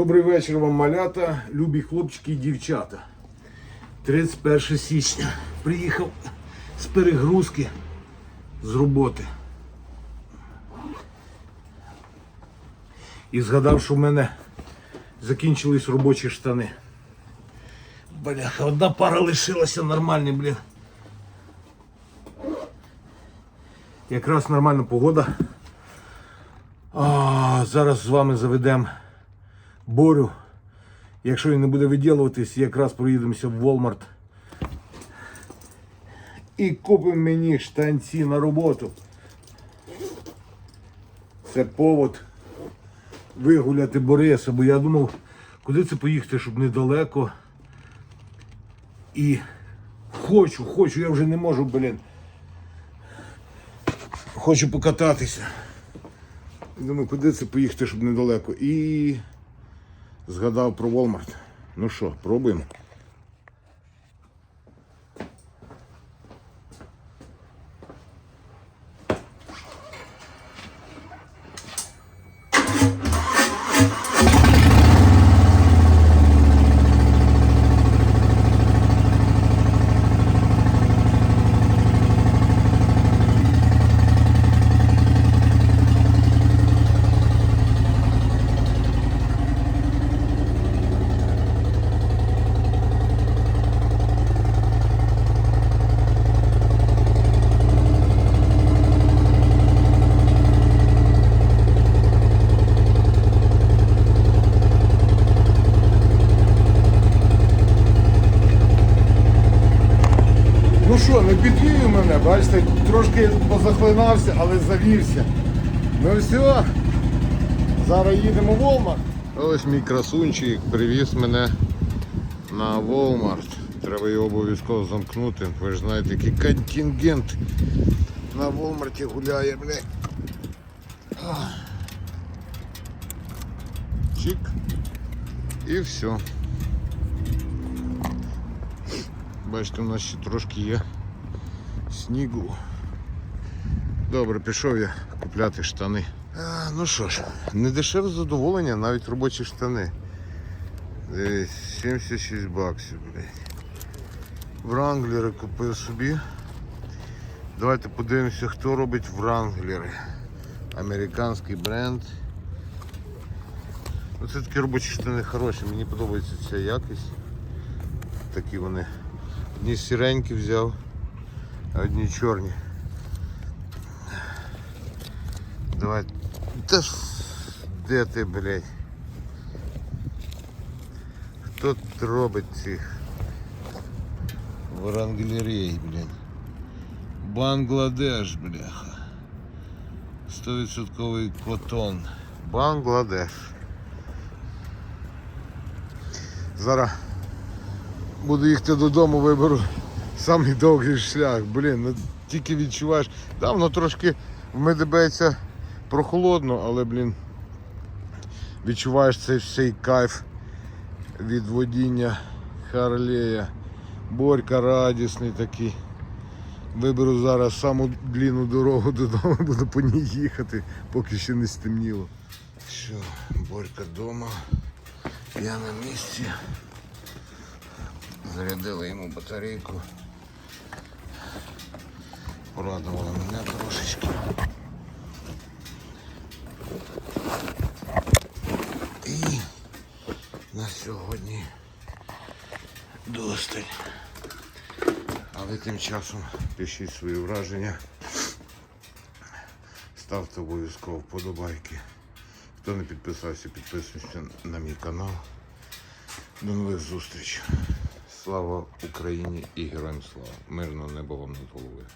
Добрий вечір вам, малята, любі хлопчики і дівчата. 31 січня. Приїхав з перегрузки з роботи. І згадав, що в мене закінчились робочі штани. Бляха, одна пара лишилася нормальні, блін. Якраз нормальна погода. А, зараз з вами заведемо Борю. Якщо він не буде виділуватись, якраз проїдемося в Walmart. І купимо мені штанці на роботу. Це повод вигуляти Бориса, бо я думав, куди це поїхати, щоб недалеко. І хочу, хочу, я вже не можу, блін. Хочу покататися. Думаю, куди це поїхати, щоб недалеко. І згадав про Walmart. Ну що, пробуємо. Ну що, не підвів мене, бачите, трошки позахлинався, але завівся. Ну все, зараз їдемо в Walmart. Ось мій красунчик привіз мене на Walmart. Треба його обов'язково замкнути. Ви ж знаєте, який контингент на Walmart гуляє, бля. Чик. І все. Бачите, у нас ще трошки є снігу. Добре, пішов я купляти штани. А, ну що ж, не дешеве задоволення, навіть робочі штани. Дивись, 76 баксів, блядь. Вранглери купив собі. Давайте подивимося, хто робить вранглери. Американський бренд. Ну, це такі робочі штани хороші, мені подобається ця якість. Такі вони. Одні сіренькі взяв, а одні чорні. Давай. Та ж де ти, блядь? Хто тут робить цих вранглерей, блядь? Бангладеш, бляха. 100% котон. Бангладеш. Зараз Буду їхати додому, виберу самий довгий шлях. Блін, ну тільки відчуваєш. Там воно трошки вмедебеться прохолодно, але, блін, відчуваєш цей всей кайф від водіння Харлея. Борька радісний такий. Виберу зараз саму длинну дорогу додому, буду по ній їхати, поки ще не стемніло. Все, Борька вдома. Я на місці. Зарядили йому батарейку. Порадувала мене трошечки. І на сьогодні досталь. А ви тим часом пишіть свої враження. Ставте обов'язково вподобайки. Хто не підписався, підписуйся на мій канал. До нових зустрічей. Слава Україні і героям слава! Мирного неба вам над головою.